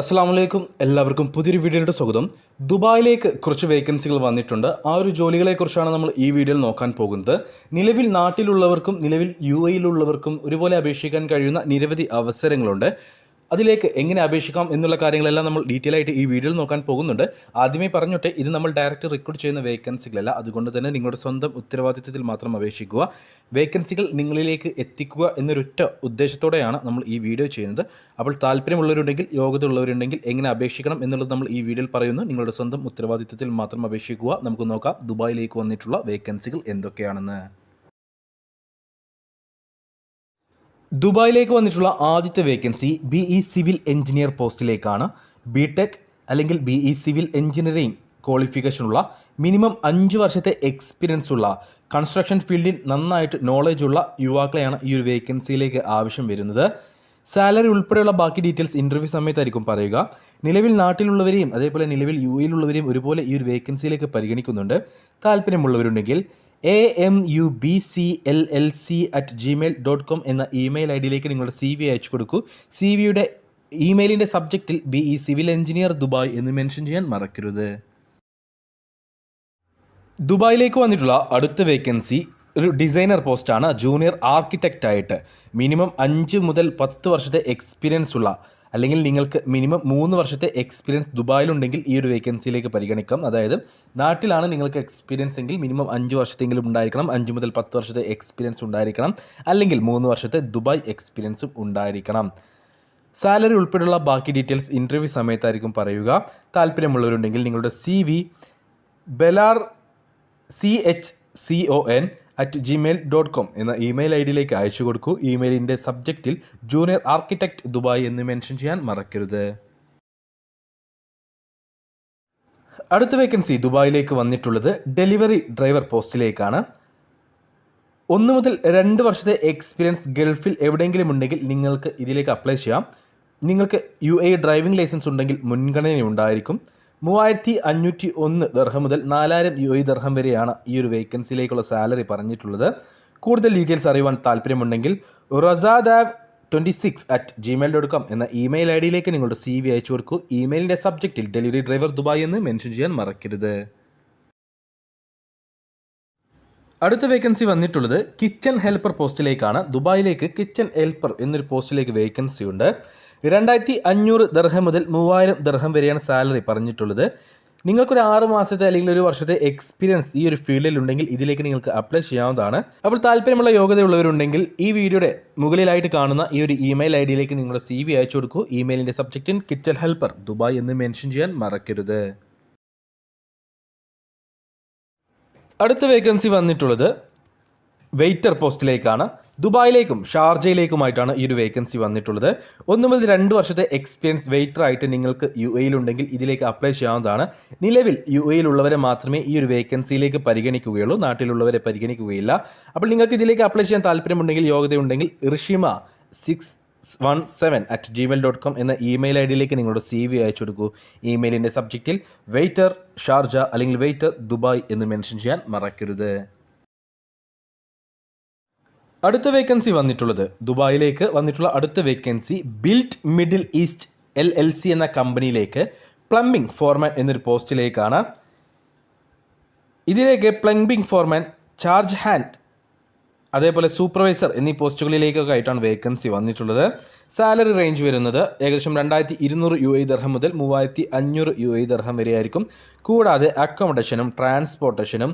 അസ്സാം വലൈക്കും എല്ലാവർക്കും പുതിയൊരു വീഡിയോയുടെ സ്വാഗതം. ദുബായിലേക്ക് കുറച്ച് വേക്കൻസികൾ വന്നിട്ടുണ്ട്. ആ ഒരു ജോലികളെക്കുറിച്ചാണ് നമ്മൾ ഈ വീഡിയോയിൽ നോക്കാൻ പോകുന്നത്. നിലവിൽ നാട്ടിലുള്ളവർക്കും നിലവിൽ യു എയിലുള്ളവർക്കും ഒരുപോലെ അപേക്ഷിക്കാൻ കഴിയുന്ന നിരവധി അവസരങ്ങളുണ്ട്. അതിലേക്ക് എങ്ങനെ അപേക്ഷിക്കാം എന്നുള്ള കാര്യങ്ങളെല്ലാം നമ്മൾ ഡീറ്റെയിൽ ആയിട്ട് ഈ വീഡിയോയിൽ നോക്കാൻ പോകുന്നുണ്ട്. ആദ്യമേ പറഞ്ഞോട്ടെ ഇത് നമ്മൾ ഡയറക്റ്റ് റിക്രൂട്ട് ചെയ്യുന്ന വേക്കൻസികളല്ല അതുകൊണ്ട് തന്നെ നിങ്ങളുടെ സ്വന്തം ഉത്തരവാദിത്തത്തിൽ മാത്രം അപേക്ഷിക്കുക. വേക്കൻസികൾ നിങ്ങളിലേക്ക് എത്തിക്കുക എന്നൊരൊറ്റ ഉദ്ദേശത്തോടെയാണ് നമ്മൾ ഈ വീഡിയോ ചെയ്യുന്നത്. അപ്പോൾ താല്പര്യമുള്ളവരുണ്ടെങ്കിൽ യോഗ്യത ഉള്ളവരുണ്ടെങ്കിൽ എങ്ങനെ അപേക്ഷിക്കണം എന്നുള്ളത് നമ്മൾ ഈ വീഡിയോയിൽ പറയുന്നു. നിങ്ങളുടെ സ്വന്തം ഉത്തരവാദിത്തത്തിൽ മാത്രം അപേക്ഷിക്കുക. നമുക്ക് നോക്കാം ദുബായിലേക്ക് വന്നിട്ടുള്ള വേക്കൻസികൾ എന്തൊക്കെയാണെന്ന്. ദുബായിലേക്ക് വന്നിട്ടുള്ള ആദ്യത്തെ vacancy B E civil engineer പോസ്റ്റിലേക്കാണ്. B tech അല്ലെങ്കിൽ ബി ഇ സിവിൽ എഞ്ചിനീയറിംഗ് ക്വാളിഫിക്കേഷനുള്ള മിനിമം അഞ്ച് വർഷത്തെ എക്സ്പീരിയൻസ് ഉള്ള കൺസ്ട്രക്ഷൻ ഫീൽഡിൽ നന്നായിട്ട് നോളജ് ഉള്ള യുവാക്കളെയാണ് ഈ ഒരു വേക്കൻസിയിലേക്ക് ആവശ്യം വരുന്നത്. സാലറി ഉൾപ്പെടെയുള്ള ബാക്കി ഡീറ്റെയിൽസ് ഇന്റർവ്യൂ സമയത്തായിരിക്കും പറയുക. നിലവിൽ നാട്ടിലുള്ളവരെയും അതേപോലെ നിലവിൽ യു എയിലുള്ളവരെയും ഒരുപോലെ ഈ ഒരു വേക്കൻസിയിലേക്ക് പരിഗണിക്കുന്നുണ്ട്. താല്പര്യമുള്ളവരുണ്ടെങ്കിൽ A M U B C L L C at Gmail dot com എന്ന ഇമെയിൽ ഐ ഡിയിലേക്ക് നിങ്ങളുടെ സി വി അയച്ചു കൊടുക്കൂ. സി വിയുടെ ഇമെയിലിന്റെ സബ്ജക്റ്റിൽ B E civil engineer Dubai എന്ന് മെൻഷൻ ചെയ്യാൻ മറക്കരുത്. ദുബായിലേക്ക് വന്നിട്ടുള്ള അടുത്ത വേക്കൻസി ഒരു ഡിസൈനർ പോസ്റ്റാണ് ജൂനിയർ ആർക്കിടെക്റ്റ് ആയിട്ട് മിനിമം അഞ്ച് മുതൽ പത്ത് വർഷത്തെ എക്സ്പീരിയൻസ് ഉള്ള അല്ലെങ്കിൽ നിങ്ങൾക്ക് മിനിമം മൂന്ന് വർഷത്തെ എക്സ്പീരിയൻസ് ദുബായിലുണ്ടെങ്കിൽ ഈ ഒരു വേക്കൻസിയിലേക്ക് പരിഗണിക്കാം. അതായത് നാട്ടിലാണ് നിങ്ങൾക്ക് എക്സ്പീരിയൻസ് എങ്കിൽ മിനിമം അഞ്ച് വർഷത്തെങ്കിലും ഉണ്ടായിരിക്കണം. അഞ്ച് മുതൽ പത്ത് വർഷത്തെ എക്സ്പീരിയൻസ് ഉണ്ടായിരിക്കണം. അല്ലെങ്കിൽ മൂന്ന് വർഷത്തെ ദുബായ് എക്സ്പീരിയൻസും ഉണ്ടായിരിക്കണം. സാലറി ഉൾപ്പെടെയുള്ള ബാക്കി ഡീറ്റെയിൽസ് ഇന്റർവ്യൂ സമയത്തായിരിക്കും പറയുക. താല്പര്യമുള്ളവരുണ്ടെങ്കിൽ നിങ്ങളുടെ C V ബെലാർ C H C O N at Gmail dot com എന്ന ഇമെയിൽ ഐ ഡിയിലേക്ക് അയച്ചു കൊടുക്കൂ. ഇമെയിലിന്റെ സബ്ജക്റ്റിൽ ജൂനിയർ ആർക്കിടെക്ട് ദുബായ് എന്ന് മെൻഷൻ ചെയ്യാൻ മറക്കരുത്. അടുത്ത വേക്കൻസി ദുബായിലേക്ക് വന്നിട്ടുള്ളത് ഡെലിവറി ഡ്രൈവർ പോസ്റ്റിലേക്കാണ്. ഒന്ന് മുതൽ രണ്ട് വർഷത്തെ എക്സ്പീരിയൻസ് ഗൾഫിൽ എവിടെയെങ്കിലും ഉണ്ടെങ്കിൽ നിങ്ങൾക്ക് ഇതിലേക്ക് അപ്ലൈ ചെയ്യാം. നിങ്ങൾക്ക് യു എ ഡ്രൈവിംഗ് ലൈസൻസ് ഉണ്ടെങ്കിൽ മുൻഗണന ഉണ്ടായിരിക്കും മൂവായിരത്തി അഞ്ഞൂറ്റി ഒന്ന് ദർഹം മുതൽ നാലായിരം യു ഐ ദർഹം വരെയാണ് ഈ ഒരു വേക്കൻസിയിലേക്കുള്ള സാലറി പറഞ്ഞിട്ടുള്ളത്. കൂടുതൽ ഡീറ്റെയിൽസ് അറിയുവാൻ താല്പര്യമുണ്ടെങ്കിൽ റസാദാവ് twenty six at Gmail dot com എന്ന ഇമെയിൽ ഐ ഡിയിലേക്ക് നിങ്ങളുടെ സി വി അയച്ചു കൊടുക്കൂ. ഇമെയിലിന്റെ സബ്ജക്റ്റിൽ ഡെലിവറി ഡ്രൈവർ ദുബായ് എന്ന് മെൻഷൻ ചെയ്യാൻ മറക്കരുത്. അടുത്ത വേക്കൻസി വന്നിട്ടുള്ളത് കിച്ചൺ ഹെൽപ്പർ പോസ്റ്റിലേക്കാണ്. ദുബായിലേക്ക് കിച്ചൺ ഹെൽപ്പർ എന്നൊരു പോസ്റ്റിലേക്ക് വേക്കൻസി ഉണ്ട്. രണ്ടായിരത്തി അഞ്ഞൂറ് ദർഹം മുതൽ മൂവായിരം ദർഹം വരെയാണ് സാലറി പറഞ്ഞിട്ടുള്ളത്. നിങ്ങൾക്കൊരു ആറ് മാസത്തെ അല്ലെങ്കിൽ ഒരു വർഷത്തെ എക്സ്പീരിയൻസ് ഈ ഒരു ഫീൽഡിൽ ഉണ്ടെങ്കിൽ ഇതിലേക്ക് നിങ്ങൾക്ക് അപ്ലൈ ചെയ്യാവുന്നതാണ്. അപ്പോൾ താല്പര്യമുള്ള യോഗ്യതയുള്ളവരുണ്ടെങ്കിൽ ഈ വീഡിയോയുടെ മുകളിലായിട്ട് കാണുന്ന ഈ ഒരു ഇമെയിൽ ഐ ഡിയിലേക്ക് നിങ്ങളുടെ സി വി അയച്ചു കൊടുക്കൂ. ഇമെയിലിന്റെ സബ്ജക്റ്റിൻ കിച്ചൽ ഹെൽപ്പർ ദുബായ് എന്ന് മെൻഷൻ ചെയ്യാൻ മറക്കരുത്. അടുത്ത വേക്കൻസി വന്നിട്ടുള്ളത് വെയ്റ്റർ പോസ്റ്റിലേക്കാണ് ദുബായിലേക്കും ഷാർജയിലേക്കുമായിട്ടാണ് ഈ ഒരു വേക്കൻസി വന്നിട്ടുള്ളത്. ഒന്ന് മുതൽ രണ്ട് വർഷത്തെ എക്സ്പീരിയൻസ് വെയിറ്റർ ആയിട്ട് നിങ്ങൾക്ക് യു എയിലുണ്ടെങ്കിൽ ഇതിലേക്ക് അപ്ലൈ ചെയ്യാവുന്നതാണ്. നിലവിൽ യു എയിലുള്ളവരെ മാത്രമേ ഈ ഒരു വേക്കൻസിയിലേക്ക് പരിഗണിക്കുകയുള്ളൂ. നാട്ടിലുള്ളവരെ പരിഗണിക്കുകയില്ല. അപ്പോൾ നിങ്ങൾക്ക് ഇതിലേക്ക് അപ്ലൈ ചെയ്യാൻ താല്പര്യമുണ്ടെങ്കിൽ യോഗ്യതയുണ്ടെങ്കിൽ Rishima six one seven at Gmail dot com എന്ന ഇമെയിൽ ഐ ഡിയിലേക്ക് നിങ്ങളുടെ സി വി അയച്ചു കൊടുക്കൂ. ഇമെയിലിന്റെ സബ്ജക്റ്റിൽ വെയ്റ്റർ ഷാർജ അല്ലെങ്കിൽ വെയ്റ്റർ ദുബായ് എന്ന് മെൻഷൻ ചെയ്യാൻ മറക്കരുത്. അടുത്ത വേക്കൻസി വന്നിട്ടുള്ളത്. ദുബായിലേക്ക് വന്നിട്ടുള്ള അടുത്ത vacancy built middle east L L C എന്ന കമ്പനിയിലേക്ക് പ്ലംബിംഗ് ഫോർമാൻ എന്നൊരു പോസ്റ്റിലേക്കാണ്. ഇതിലേക്ക് പ്ലംബിംഗ് ഫോർമാൻ ചാർജ് ഹാൻഡ് അതേപോലെ സൂപ്പർവൈസർ എന്നീ പോസ്റ്റുകളിലേക്കൊക്കെ ആയിട്ടാണ് വേക്കൻസി വന്നിട്ടുള്ളത്. സാലറി റേഞ്ച് വരുന്നത് ഏകദേശം രണ്ടായിരത്തി ഇരുന്നൂറ് യു ഐ ദർഹം മുതൽ മൂവായിരത്തി അഞ്ഞൂറ് യു ഐ ദർഹം വരെയായിരിക്കും. കൂടാതെ അക്കോമഡേഷനും ട്രാൻസ്പോർട്ടേഷനും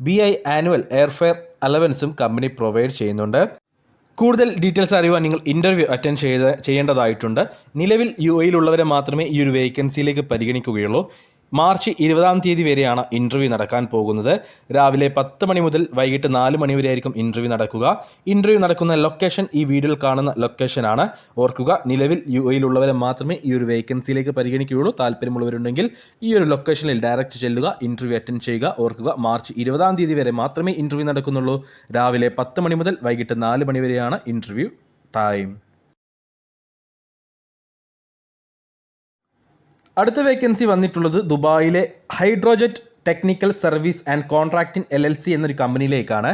ബി ഐ ആനുവൽ എയർഫെയർ അലവൻസും കമ്പനി പ്രൊവൈഡ് ചെയ്യുന്നുണ്ട്. കൂടുതൽ ഡീറ്റെയിൽസ് അറിയുവാൻ നിങ്ങൾ ഇന്റർവ്യൂ അറ്റൻഡ് ചെയ്ത് ചെയ്യേണ്ടതായിട്ടുണ്ട്. നിലവിൽ യു എയിലുള്ളവരെ മാത്രമേ ഈ ഒരു വേക്കൻസിയിലേക്ക് പരിഗണിക്കുകയുള്ളൂ. മാർച്ച് ഇരുപതാം തീയതി വരെയാണ് ഇന്റർവ്യൂ നടക്കാൻ പോകുന്നത്. രാവിലെ പത്ത് മണി മുതൽ വൈകിട്ട് നാല് മണി വരെ ആയിരിക്കും ഇന്റർവ്യൂ നടക്കുക. ഇന്റർവ്യൂ നടക്കുന്ന ലൊക്കേഷൻ ഈ വീഡിയോയിൽ കാണുന്ന ലൊക്കേഷനാണ് ഓർക്കുക നിലവിൽ യു എയിലുള്ളവരെ മാത്രമേ ഈ ഒരു വേക്കൻസിയിലേക്ക് പരിഗണിക്കുകയുള്ളൂ. താല്പര്യമുള്ളവരുണ്ടെങ്കിൽ ഈ ഒരു ലൊക്കേഷനിൽ ഡയറക്റ്റ് ചെല്ലുക ഇന്റർവ്യൂ അറ്റൻഡ് ചെയ്യുക ഓർക്കുക. മാർച്ച് ഇരുപതാം തീയതി വരെ മാത്രമേ ഇന്റർവ്യൂ നടക്കുന്നുള്ളൂ. രാവിലെ പത്ത് മണി മുതൽ വൈകിട്ട് നാല് മണി വരെയാണ് ഇന്റർവ്യൂ ടൈം അടുത്ത വേക്കൻസി വന്നിട്ടുള്ളത് ദുബായിലെ Hydrojet technical service and contracting L L C എന്നൊരു കമ്പനിയിലേക്കാണ്.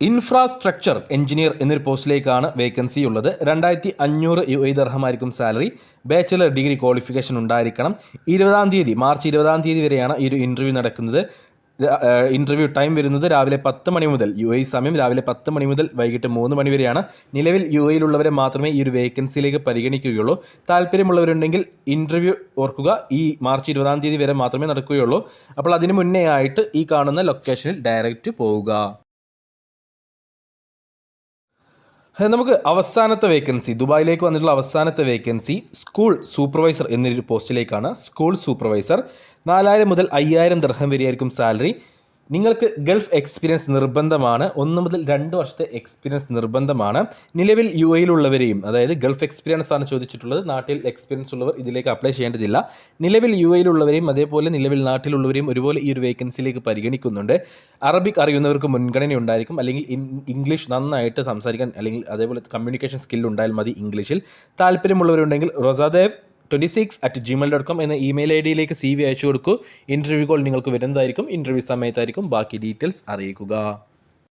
ഇൻഫ്രാസ്ട്രക്ചർ എഞ്ചിനീയർ എന്നൊരു പോസ്റ്റിലേക്കാണ് വേക്കൻസി ഉള്ളത്. രണ്ടായിരത്തി അഞ്ഞൂറ് യു ഐ ദർഹമായിരിക്കും സാലറി. ബാച്ചിലർ ഡിഗ്രി ക്വാളിഫിക്കേഷൻ ഉണ്ടായിരിക്കണം. ഇരുപതാം തീയതി മാർച്ച് ഇരുപതാം തീയതി വരെയാണ് ഈ ഒരു ഇന്റർവ്യൂ നടക്കുന്നത്. ഇന്റർവ്യൂ ടൈം വരുന്നത് രാവിലെ പത്ത് മണി മുതൽ. യു എ സമയം രാവിലെ പത്ത് മണി മുതൽ വൈകിട്ട് മൂന്ന് മണി വരെയാണ്. നിലവിൽ യു എയിലുള്ളവരെ മാത്രമേ ഈ ഒരു വേക്കൻസിയിലേക്ക് പരിഗണിക്കുകയുള്ളൂ. താല്പര്യമുള്ളവരുണ്ടെങ്കിൽ ഇന്റർവ്യൂ ഓർക്കുക. ഈ മാർച്ച് ഇരുപതാം തീയതി വരെ മാത്രമേ നടക്കുകയുള്ളൂ. അപ്പോൾ അതിന് മുന്നേ ആയിട്ട് ഈ കാണുന്ന ലൊക്കേഷനിൽ ഡയറക്റ്റ് പോവുക. നമുക്ക് അവസാനത്തെ വേക്കൻസി ദുബായിലേക്ക് വന്നിട്ടുള്ള അവസാനത്തെ വേക്കൻസി സ്കൂൾ സൂപ്പർവൈസർ എന്നൊരു പോസ്റ്റിലേക്കാണ്. സ്കൂൾ സൂപ്പർവൈസർ നാലായിരം മുതൽ അയ്യായിരം ദർഹം വരെയായിരിക്കും സാലറി. നിങ്ങൾക്ക് ഗൾഫ് എക്സ്പീരിയൻസ് നിർബന്ധമാണ്. ഒന്ന് മുതൽ രണ്ട് വർഷത്തെ എക്സ്പീരിയൻസ് നിർബന്ധമാണ്. നിലവിൽ യു എയിലുള്ളവരെയും അതായത് ഗൾഫ് എക്സ്പീരിയൻസ് ആണ് ചോദിച്ചിട്ടുള്ളത്. നാട്ടിൽ എക്സ്പീരിയൻസ് ഉള്ളവർ ഇതിലേക്ക് അപ്ലൈ ചെയ്യേണ്ടതില്ല. നിലവിൽ യു എയിലുള്ളവരെയും അതേപോലെ നിലവിൽ നാട്ടിലുള്ളവരെയും ഒരുപോലെ ഈ ഒരു വേക്കൻസിയിലേക്ക് പരിഗണിക്കുന്നുണ്ട്. അറബിക് അറിയുന്നവർക്ക് മുൻഗണന ഉണ്ടായിരിക്കും അല്ലെങ്കിൽ ഇംഗ്ലീഷ് നന്നായിട്ട് സംസാരിക്കാൻ അല്ലെങ്കിൽ അതേപോലെ കമ്മ്യൂണിക്കേഷൻ സ്കിൽ ഉണ്ടായാൽ മതി ഇംഗ്ലീഷിൽ. താല്പര്യമുള്ളവരുണ്ടെങ്കിൽ റൊസാദേവ് twenty six at Gmail dot com എന്ന ഇമെയിൽ ഐ ഡിയിലേക്ക് സി വി അയച്ചു കൊടുക്കൂ. ഇന്റർവ്യൂ കോൾ നിങ്ങൾക്ക് വരുന്നതായിരിക്കും. ഇന്റർവ്യൂ സമയത്തായിരിക്കും. ബാക്കി ഡീറ്റെയിൽസ് അറിയിക്കുക.